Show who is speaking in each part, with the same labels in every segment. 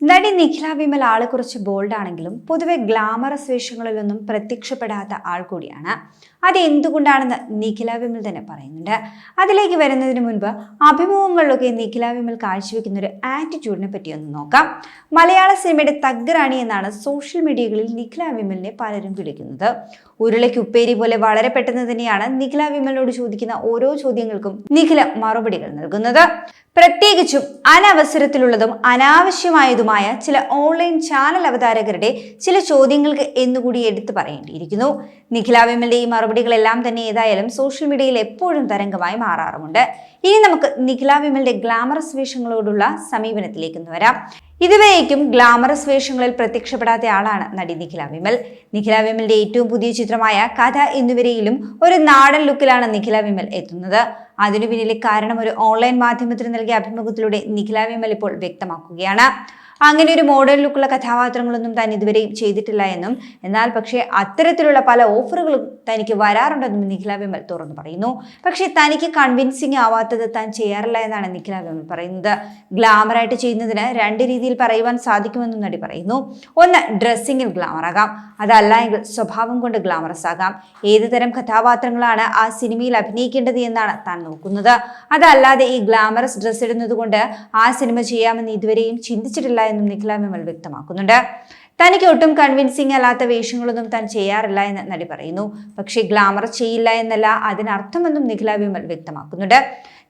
Speaker 1: നടി നിഖില വിമൽ ആളെ കുറച്ച് ബോൾഡ് ആണെങ്കിലും പൊതുവെ ഗ്ലാമറസ് വേഷങ്ങളിലൊന്നും പ്രത്യക്ഷപ്പെടാത്ത ആൾ കൂടിയാണ്. അത് എന്തുകൊണ്ടാണെന്ന് നിഖില വിമൽ തന്നെ പറയുന്നുണ്ട്. അതിലേക്ക് വരുന്നതിന് മുൻപ് അഭിമുഖങ്ങളിലൊക്കെ നിഖില വിമൽ കാഴ്ചവെക്കുന്ന ഒരു ആറ്റിറ്റ്യൂഡിനെ പറ്റി ഒന്ന് നോക്കാം. മലയാള സിനിമയുടെ തഗ്ഗറാണി എന്നാണ് സോഷ്യൽ മീഡിയകളിൽ നിഖില വിമലിനെ പലരും വിളിക്കുന്നത്. ഉരുളയ്ക്ക് ഉപ്പേരി പോലെ വളരെ പെട്ടെന്ന് തന്നെയാണ് നിഖില വിമലിനോട് ചോദിക്കുന്ന ഓരോ ചോദ്യങ്ങൾക്കും നിഖില മറുപടികൾ നൽകുന്നത്. പ്രത്യേകിച്ചും അനവസരത്തിലുള്ളതും അനാവശ്യമായതുമായ ചില ഓൺലൈൻ ചാനൽ അവതാരകരുടെ ചില ചോദ്യങ്ങൾക്ക് എന്നുകൂടി എടുത്തു പറയേണ്ടിയിരിക്കുന്നു. നിഖില വിമലിന്റെ ഈ മറുപടികളെല്ലാം തന്നെ ഏതായാലും സോഷ്യൽ മീഡിയയിൽ എപ്പോഴും തരംഗമായി മാറാറുമുണ്ട്. ഇനി നമുക്ക് നിഖില വിമലിന്റെ ഗ്ലാമറസ് വേഷങ്ങളോടുള്ള സമീപനത്തിലേക്ക് ഒന്ന് വരാം. ഇതുവരേക്കും ഗ്ലാമറസ് വേഷങ്ങളിൽ പ്രത്യക്ഷപ്പെടാത്ത ആളാണ് നടി നിഖില വിമൽ. നിഖില വിമലിന്റെ ഏറ്റവും പുതിയ ചിത്രമായ കഥ എന്നിവരെയിലും ഒരു നാടൻ ലുക്കിലാണ് നിഖില വിമൽ എത്തുന്നത്. അതിനു പിന്നിലെ കാരണം ഒരു ഓൺലൈൻ മാധ്യമത്തിന് നൽകിയ അഭിമുഖത്തിലൂടെ നിഖില വിമൽ ഇപ്പോൾ വ്യക്തമാക്കുകയാണ്. അങ്ങനെ ഒരു മോഡൽ ലുക്കുള്ള കഥാപാത്രങ്ങളൊന്നും താൻ ഇതുവരെയും ചെയ്തിട്ടില്ല എന്നും എന്നാൽ പക്ഷേ അത്തരത്തിലുള്ള പല ഓഫറുകളും തനിക്ക് വരാറുണ്ടെന്നും നിഖില വിമൽ തുറന്നു പറയുന്നു. പക്ഷേ തനിക്ക് കൺവിൻസിങ് ആവാത്തത് താൻ ചെയ്യാറില്ല എന്നാണ് നിഖില വിമൽ പറയുന്നത്. ഗ്ലാമറായിട്ട് ചെയ്യുന്നതിന് രണ്ട് രീതിയിൽ പറയുവാൻ സാധിക്കുമെന്നും നടി പറയുന്നു. ഒന്ന് ഡ്രസ്സിങ്ങിൽ ഗ്ലാമർ ആകാം. അതല്ല എങ്കിൽ സ്വഭാവം കൊണ്ട് ഗ്ലാമറസ് ആകാം. ഏതുതരം കഥാപാത്രങ്ങളാണ് ആ സിനിമയിൽ അഭിനയിക്കേണ്ടത് എന്നാണ് താൻ നോക്കുന്നത്. അതല്ലാതെ ഈ ഗ്ലാമറസ് ഡ്രസ് ഇടുന്നത് കൊണ്ട് ആ സിനിമ ചെയ്യാമെന്ന് ഇതുവരെയും ചിന്തിച്ചിട്ടില്ല എന്നും നിഖില വിമൽ വ്യക്തമാക്കുന്നുണ്ട്. തനിക്ക് ഒട്ടും കൺവിൻസിങ് അല്ലാത്ത വേഷങ്ങളൊന്നും താൻ ചെയ്യാറില്ല എന്ന് നടി പറയുന്നു. പക്ഷേ ഗ്ലാമർ ചെയ്യില്ല എന്നല്ല അതിനർത്ഥമെന്നും നിഖില വിമൽ വ്യക്തമാക്കുന്നുണ്ട്.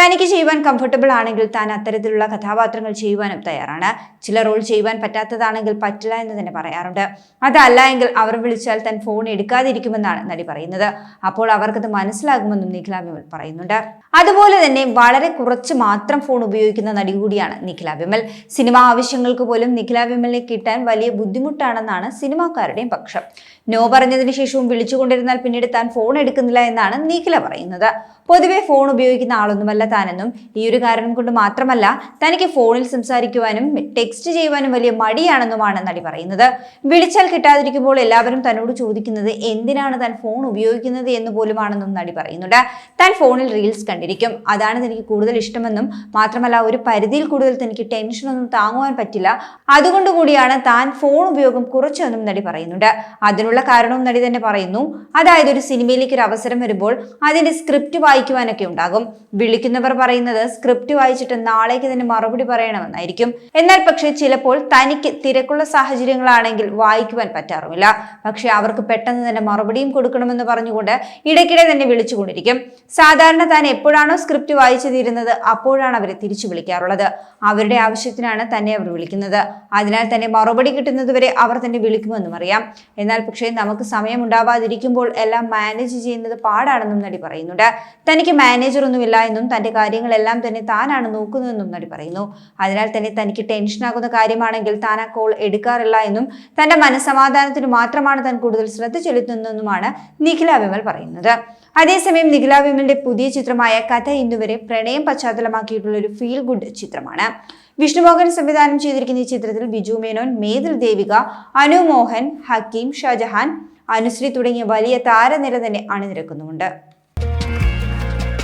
Speaker 1: തനിക്ക് ചെയ്യുവാൻ കംഫർട്ടബിൾ ആണെങ്കിൽ താൻ അത്തരത്തിലുള്ള കഥാപാത്രങ്ങൾ ചെയ്യുവാനും തയ്യാറാണ്. ചില റോൾ ചെയ്യുവാൻ പറ്റാത്തതാണെങ്കിൽ പറ്റില്ല എന്ന് തന്നെ പറയാറുണ്ട്. അതല്ല എങ്കിൽ അവർ വിളിച്ചാൽ താൻ ഫോൺ എടുക്കാതിരിക്കുമെന്നാണ് നടി പറയുന്നത്. അപ്പോൾ അവർക്കത് മനസ്സിലാകുമെന്നും നിഖില വിമൽ പറയുന്നുണ്ട്. അതുപോലെ തന്നെ വളരെ കുറച്ച് മാത്രം ഫോൺ ഉപയോഗിക്കുന്ന നടി കൂടിയാണ് നിഖില വിമൽ സിനിമാ ആവശ്യങ്ങൾക്ക് പോലും നിഖില വിമലിനെ കിട്ടാൻ വലിയ ബുദ്ധിമുട്ടാണെന്നാണ് സിനിമാക്കാരുടെയും പക്ഷം. നോ പറഞ്ഞതിന് ശേഷവും വിളിച്ചുകൊണ്ടിരുന്നാൽ പിന്നീട് താൻ ഫോൺ എടുക്കുന്നില്ല എന്നാണ് നിഖില പറയുന്നത്. പൊതുവെ ഫോൺ ഉപയോഗിക്കുന്ന ആളൊന്നുമല്ല താനെന്നും ഈ ഒരു കാരണം കൊണ്ട് മാത്രമല്ല തനിക്ക് ഫോണിൽ സംസാരിക്കുവാനും ടെക്സ്റ്റ് ചെയ്യുവാനും വലിയ മടിയാണെന്നുമാണ് നടി പറയുന്നത്. വിളിച്ചാൽ കിട്ടാതിരിക്കുമ്പോൾ എല്ലാവരും തന്നോട് ചോദിക്കുന്നത് എന്തിനാണ് താൻ ഫോൺ ഉപയോഗിക്കുന്നത് എന്ന് പോലുമാണെന്നും നടി പറയുന്നുണ്ട്. താൻ ഫോണിൽ റീൽസ് കണ്ടിരിക്കും. അതാണ് തനിക്ക് കൂടുതൽ ഇഷ്ടമെന്നും മാത്രമല്ല ഒരു പരിധിയിൽ കൂടുതൽ തനിക്ക് ടെൻഷനൊന്നും താങ്ങുവാൻ പറ്റില്ല. അതുകൊണ്ട് കൂടിയാണ് താൻ ഫോൺ ഉപയോഗം കുറച്ചെന്നും നടി പറയുന്നുണ്ട്. അതിനുള്ള കാരണവും നടി തന്നെ പറയുന്നു. അതായത് ഒരു സിനിമയിലേക്ക് ഒരു അവസരം വരുമ്പോൾ അതിന്റെ സ്ക്രിപ്റ്റ് വായിക്കുവാനൊക്കെ ഉണ്ടാകും. വിളിക്കുന്നവർ പറയുന്നത് സ്ക്രിപ്റ്റ് വായിച്ചിട്ട് നാളേക്ക് ഇതിന് മറുപടി പറയണമെന്നായിരിക്കും. എന്നാൽ പക്ഷേ ചിലപ്പോൾ തനിക്ക് തിരക്കുള്ള സാഹചര്യങ്ങളാണെങ്കിൽ വായിക്കുവാൻ പറ്റാറുമില്ല. പക്ഷെ അവർക്ക് പെട്ടെന്ന് തന്നെ മറുപടിയും കൊടുക്കണമെന്ന് പറഞ്ഞുകൊണ്ട് ഇടയ്ക്കിടെ തന്നെ വിളിച്ചുകൊണ്ടിരിക്കും. സാധാരണ താൻ എപ്പോഴാണോ സ്ക്രിപ്റ്റ് വായിച്ചു തീരുന്നത് അപ്പോഴാണ് അവരെ തിരിച്ചു വിളിക്കാറുള്ളത്. അവരുടെ ആവശ്യത്തിനാണ് തന്നെ അവർ വിളിക്കുന്നത്. അതിനാൽ തന്നെ മറുപടി കിട്ടുന്നതുവരെ അവർ തന്നെ വിളിക്കുമെന്നും അറിയാം. എന്നാൽ പക്ഷേ നമുക്ക് സമയമുണ്ടാവാതിരിക്കുമ്പോൾ എല്ലാം മാനേജ് ചെയ്യുന്നത് പാടാണെന്നും നടി പറയുന്നുണ്ട്. തനിക്ക് മാനേജർ ഒന്നുമില്ല എന്നും തന്റെ കാര്യങ്ങളെല്ലാം തന്നെ താനാണ് നോക്കുന്നതെന്നും നടി പറയുന്നു. അതിനാൽ തന്നെ തനിക്ക് ടെൻഷനാകുന്ന കാര്യമാണെങ്കിൽ താൻ ആ കോൾ എടുക്കാറില്ല എന്നും തന്റെ മനസ്സമാധാനത്തിന് മാത്രമാണ് താൻ കൂടുതൽ ശ്രദ്ധ ചെലുത്തുന്നതെന്നുമാണ് നിഖില വിമൽ പറയുന്നത്. അതേസമയം നിഖില വിമലിന്റെ പുതിയ ചിത്രമായ കഥ ഇന്നുവരെ പ്രണയം പശ്ചാത്തലമാക്കിയിട്ടുള്ള ഒരു ഫീൽ ഗുഡ് ചിത്രമാണ്. വിഷ്ണുമോഹൻ സംവിധാനം ചെയ്തിരിക്കുന്ന ഈ ചിത്രത്തിൽ ബിജു മേനോൻ മേതിൽ ദേവിക അനു മോഹൻ ഹക്കീം ഷാജഹാൻ അനുശ്രീ തുടങ്ങിയ വലിയ താരനിര തന്നെ അണിനിരക്കുന്നുമുണ്ട്.